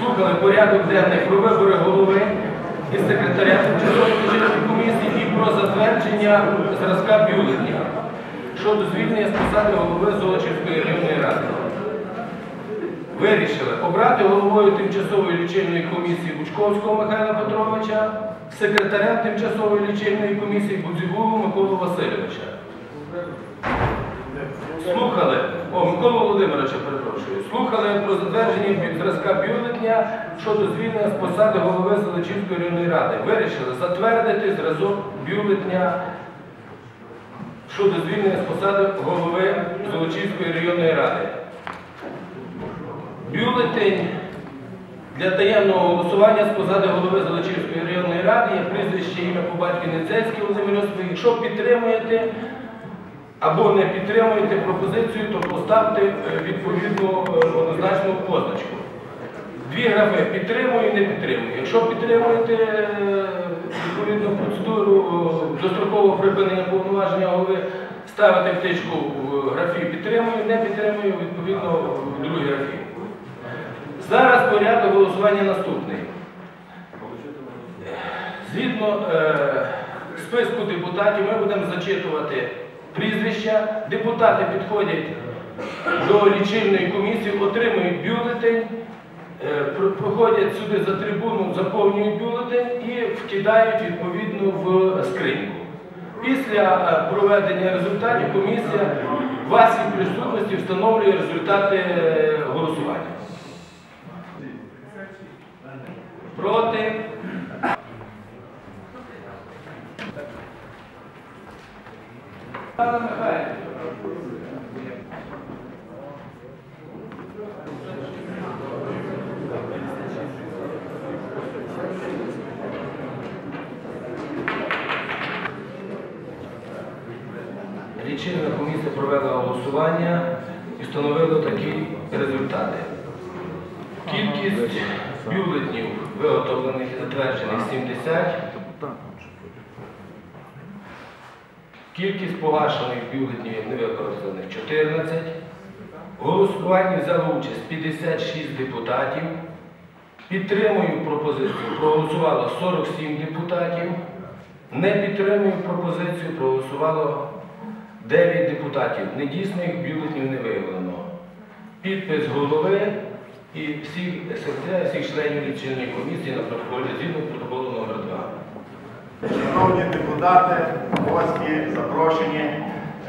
слухали порядок денний про вибори голови і секретаря тимчасової комісії і про затвердження зразка бюлетня щодо звільнення з посади голови Золочівської районної ради. Вирішили обрати головою тимчасової лічильної комісії Бучковського Михайла Петровича, секретарем тимчасової лічильної комісії Будзігулу Миколу Васильовича. Слухали, о, Микола Володимировича, перепрошую, про зразка бюлетня щодо звільнення з посади голови Золочівської районної ради. Вирішили затвердити зразок бюлетня щодо звільнення з посади голови Золочівської районної ради. Бюлетень для таємного голосування з посади голови Золочівської районної ради є прізвище ім'я по батькові Ніцецький Володимир Йосипович. Якщо підтримуєте або не підтримуєте пропозицію, то поставте е, відповідну е, однозначну позначку. Дві графи підтримую, не підтримую. Якщо підтримуєте е, відповідну процедуру дострокового припинення повноваження голови, ставите втичку в графі підтримую, не підтримую, відповідно в другій графі. Зараз порядок голосування наступний. Згідно списку депутатів ми будемо зачитувати прізвища. Депутати підходять до лічильної комісії, отримують бюлетень, е, проходять сюди за трибуну, заповнюють бюлетень і вкидають відповідно в скриньку. Після е, проведення результатів комісія в вашій присутності встановлює результати е, голосування. Проти. Лічильна комісія провела голосування і встановила такі результати. Кількість бюлетнів виготовлених і затверджених 70. Кількість погашених бюлетнів невикористаних 14. В голосуванні взяло участь 56 депутатів. Підтримую пропозицію, проголосувало 47 депутатів. Не підтримую пропозицію, проголосувало 9 депутатів. Недійсних бюлетнів не виявлено. Підпис голови і всіх секретаря, всіх членів лічильної комісії на протоколі згідно протоколу номер 2. Шановні депутати, гості, запрошені.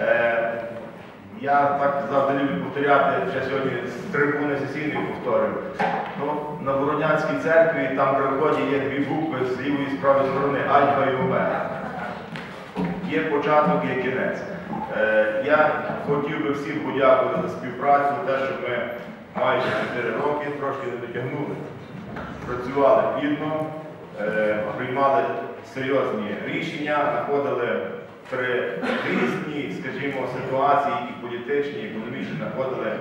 Е, Я так завжди люблю повторяти, ще сьогодні з трибуни сесійної повторюю. Ну, на Воронянській церкві, там при вході є дві букви з лівої і з правої сторони Альфа і Омега. Є початок, є кінець. Е, Я хотів би всім подякувати за співпрацю, те, що ми майже 4 роки трошки не дотягнули. Працювали плідно, е, приймали серйозні рішення, знаходили при різні, скажімо, ситуації і політичні, і економічні, знаходили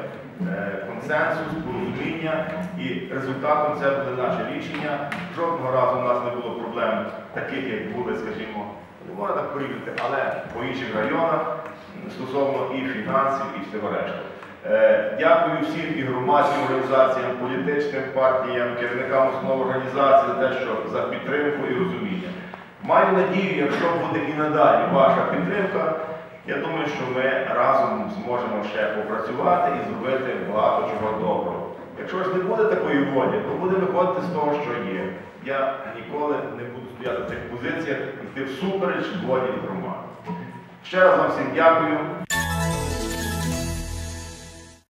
е, консенсус, порозуміння, і результатом це були наші рішення. Жодного разу у нас не було проблем таких, як були, скажімо, не можна так порівняти, але по інших районах стосовно і фінансів, і всього решти. Е, Дякую всім і громадським організаціям, політичним партіям, керівникам основ організації за те, що за підтримку і розуміння. Маю надію, якщо буде і надалі ваша підтримка, я думаю, що ми разом зможемо ще попрацювати і зробити багато чого доброго. Якщо ж не буде такої волі, то будемо виходити з того, що є. Я ніколи не буду стояти в цих позиціях йти всупереч волі громади. Ще раз вам всім дякую.